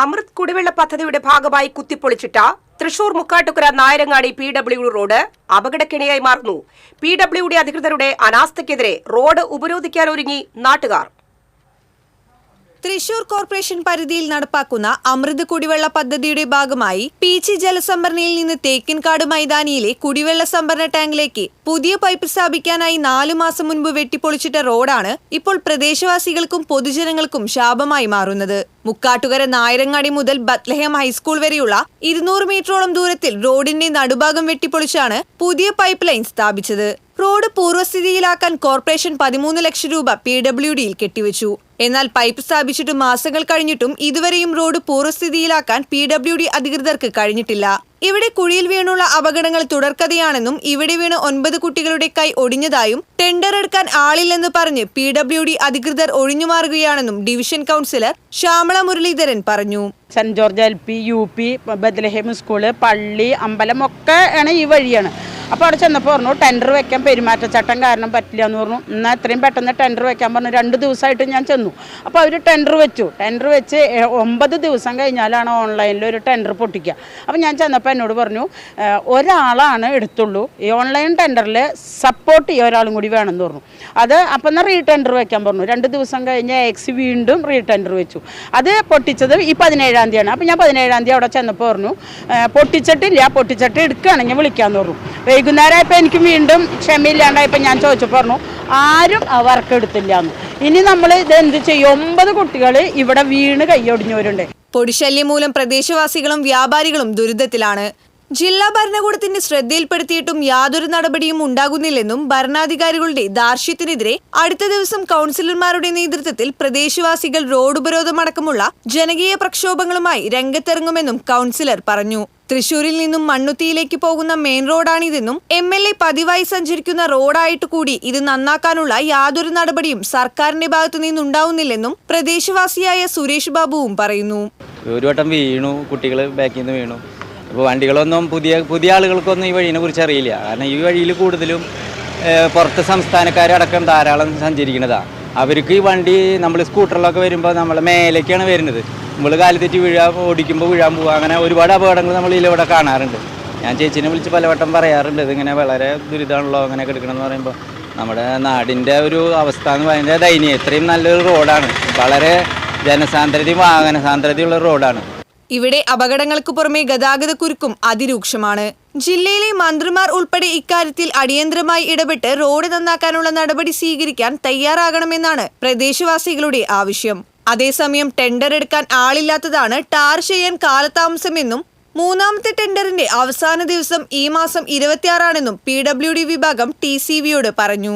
അമൃത് കുടിവെള്ള പദ്ധതിയുടെ ഭാഗമായി കുത്തിപ്പൊളിച്ചിട്ട Thrissur Mukkattukara Nayarangadi P W road അപകടക്കിണിയായി മാറുന്നു. പി ഡബ്ല്യുഡി അധികൃതരുടെ അനാസ്ഥയ്ക്കെതിരെ റോഡ് ഉപരോധിക്കാനൊരുങ്ങി നാട്ടുകാർ. തൃശൂർ കോർപ്പറേഷൻ പരിധിയിൽ നടപ്പാക്കുന്ന അമൃത് കുടിവെള്ള പദ്ധതിയുടെ ഭാഗമായി പീച്ചി ജലസംഭരണിയിൽ നിന്ന് തേക്കിൻകാട് മൈതാനിയിലെ കുടിവെള്ള സംഭരണ ടാങ്കിലേക്ക് പുതിയ പൈപ്പ് സ്ഥാപിക്കാനായി നാലു മാസം മുൻപ് വെട്ടിപ്പൊളിച്ചിട്ട റോഡാണ് ഇപ്പോൾ പ്രദേശവാസികൾക്കും പൊതുജനങ്ങൾക്കും ശാപമായി മാറുന്നത്. മുക്കാട്ടുകര നായരങ്ങാടി മുതൽ ബത്ലഹേം ഹൈസ്കൂൾ വരെയുള്ള ഇരുന്നൂറ് മീറ്ററോളം ദൂരത്തിൽ റോഡിന്റെ നടുഭാഗം വെട്ടിപ്പൊളിച്ചാണ് പുതിയ പൈപ്പ് ലൈൻ സ്ഥാപിച്ചത്. റോഡ് പൂർവസ്ഥിതിയിലാക്കാൻ കോർപ്പറേഷൻ പതിമൂന്ന് ലക്ഷം രൂപ പി ഡബ്ല്യു ഡിയിൽ കെട്ടിവെച്ചു. എന്നാൽ പൈപ്പ് സ്ഥാപിച്ചിട്ട് മാസങ്ങൾ കഴിഞ്ഞിട്ടും ഇതുവരെയും റോഡ് പൂർവസ്ഥിതിയിലാക്കാൻ പി ഡബ്ല്യു ഡി അധികൃതർക്ക് കഴിഞ്ഞിട്ടില്ല. ഇവിടെ കുഴിയിൽ വീണുള്ള അപകടങ്ങൾ തുടർക്കഥയാണെന്നും ഇവിടെ വീണ് ഒൻപത് കുട്ടികളുടെ കൈ ഒടിഞ്ഞതായും ടെൻഡർ എടുക്കാൻ ആളില്ലെന്ന് പറഞ്ഞ് പി ഡബ്ല്യു ഡി അധികൃതർ ഒഴിഞ്ഞുമാറുകയാണെന്നും ഡിവിഷൻ കൗൺസിലർ ശ്യാമള മുരളീധരൻ പറഞ്ഞു. Saint George L P U P Bethlehem school പള്ളി അമ്പലം ഒക്കെ ആണ് ഈ വഴിയാണ്. അപ്പോൾ അവിടെ ചെന്നപ്പോൾ പറഞ്ഞു ടെൻഡർ വെക്കാൻ പെരുമാറ്റച്ചട്ടം കാരണം പറ്റില്ല എന്ന് പറഞ്ഞു. എന്നാൽ എത്രയും പെട്ടെന്ന് ടെൻഡർ വെക്കാൻ പറഞ്ഞു. രണ്ട് ദിവസമായിട്ട് ഞാൻ ചെന്നു. അപ്പോൾ അവർ ടെൻഡർ വെച്ചു. ടെൻഡർ വെച്ച് ഒമ്പത് ദിവസം കഴിഞ്ഞാലാണ് ഓൺലൈനിൽ ഒരു ടെൻഡർ പൊട്ടിക്കുക. അപ്പോൾ ഞാൻ ചെന്നപ്പോൾ എന്നോട് പറഞ്ഞു ഒരാളാണ് എടുത്തുള്ളൂ. ഈ ഓൺലൈൻ ടെൻഡറിൽ സപ്പോർട്ട് ചെയ്യുക ഒരാളും കൂടി വേണമെന്ന് പറഞ്ഞു. അത് അപ്പം എന്നാൽ റീടെൻഡർ വെക്കാൻ പറഞ്ഞു. രണ്ട് ദിവസം കഴിഞ്ഞ് എക്സ് വീണ്ടും റീടെൻഡർ വെച്ചു. അത് പൊട്ടിച്ചത് ഈ പതിനേഴാം തീയതിയാണ്. അപ്പോൾ ഞാൻ പതിനേഴാം തീയതി അവിടെ ചെന്നപ്പോൾ പറഞ്ഞു "ഏഹ്, പൊട്ടിച്ചിട്ടില്ല പൊട്ടിച്ചിട്ട് എടുക്കുകയാണെങ്കിൽ വിളിക്കാമെന്ന് പറഞ്ഞു. വൈകുന്നേരമായപ്പോൾ എനിക്ക് വീണ്ടും ക്ഷമയില്ലാണ്ടായപ്പോൾ ഞാൻ ചോദിച്ചു പറഞ്ഞു ആരും വർക്ക് എടുത്തില്ല എന്ന് ഇനി നമ്മൾ ഇത് എന്ത് ചെയ്യും? ഒമ്പത് കുട്ടികൾ ഇവിടെ വീണ് കൈയൊടിഞ്ഞവരുണ്ട് പൊടിശല്യം മൂലം പ്രദേശവാസികളും വ്യാപാരികളും ദുരിതത്തിലാണ്. ജില്ലാ ഭരണകൂടത്തിന്റെ ശ്രദ്ധയിൽപ്പെടുത്തിയിട്ടും യാതൊരു നടപടിയും ഉണ്ടാകുന്നില്ലെന്നും ഭരണാധികാരികളുടെ ദാർഷ്ട്യത്തിനെതിരെ അടുത്ത ദിവസം കൗൺസിലർമാരുടെ നേതൃത്വത്തിൽ പ്രദേശവാസികൾ റോഡ് ഉപരോധമടക്കമുള്ള ജനകീയ പ്രക്ഷോഭങ്ങളുമായി രംഗത്തിറങ്ങുമെന്നും കൗൺസിലർ പറഞ്ഞു. തൃശൂരിൽ നിന്നും മണ്ണുത്തിയിലേക്ക് പോകുന്ന മെയിൻ റോഡാണിതെന്നും എം എൽ എ പതിവായി സഞ്ചരിക്കുന്ന റോഡായിട്ട് കൂടി ഇത് നന്നാക്കാനുള്ള യാതൊരു നടപടിയും സർക്കാരിന്റെ ഭാഗത്തു നിന്നുണ്ടാവുന്നില്ലെന്നും പ്രദേശവാസിയായ സുരേഷ് ബാബുവും പറയുന്നു. ഒരു വട്ടം വീണു കുട്ടികൾ ബാക്കിൽ നിന്ന് വീണു. അപ്പോൾ വണ്ടികളൊന്നും പുതിയ പുതിയ ആളുകൾക്കൊന്നും ഈ വഴിനെ കുറിച്ച് അറിയില്ല. കാരണം ഈ വഴിയിൽ കൂടുതലും പുറത്ത് സംസ്ഥാനക്കാരടക്കം ധാരാളം സഞ്ചരിക്കുന്നതാണ് അവർക്ക് ഈ വണ്ടി നമ്മൾ സ്കൂട്ടറിലൊക്കെ വരുമ്പോൾ നമ്മൾ മേലേക്കാണ് വരുന്നത്. നമ്മൾ കാലത്തെറ്റി വീഴാൻ ഓടിക്കുമ്പോൾ വീഴാൻ പോവുക അങ്ങനെ ഒരുപാട് അപകടങ്ങൾ നമ്മൾ ഇതിലൂടെ കാണാറുണ്ട്. ഞാൻ ചേച്ചിനെ വിളിച്ച് പലവട്ടം പറയാറുണ്ട് ഇതിങ്ങനെ വളരെ ദുരിതമാണല്ലോ അങ്ങനെയൊക്കെ എടുക്കണമെന്ന് പറയുമ്പോൾ നമ്മുടെ നാടിന്റെ ഒരു അവസ്ഥ എന്ന് പറയുന്നത് ദയനീയം. ഇത്രയും നല്ലൊരു റോഡാണ്. വളരെ ജനസാന്ദ്രതയും വാഹന സാന്ദ്രതയുള്ള റോഡാണ്. ഇവിടെ അപകടങ്ങൾക്ക് പുറമെ ഗതാഗതക്കുരുക്കും അതിരൂക്ഷമാണ്. ജില്ലയിലെ മന്ത്രിമാർ ഉൾപ്പെടെ ഇക്കാര്യത്തിൽ അടിയന്തരമായി ഇടപെട്ട് റോഡ് നന്നാക്കാനുള്ള നടപടി സ്വീകരിക്കാൻ തയ്യാറാകണമെന്നാണ് പ്രദേശവാസികളുടെ ആവശ്യം. അതേസമയം ടെൻഡർ എടുക്കാൻ ആളില്ലാത്തതാണ് ടാർ ചെയ്യാൻ കാലതാമസമെന്നും മൂന്നാമത്തെ ടെൻഡറിന്റെ അവസാന ദിവസം ഈ മാസം ഇരുപത്തിയാറാണെന്നും പി ഡബ്ല്യു ഡി വിഭാഗം ടി സി വിയോട് പറഞ്ഞു.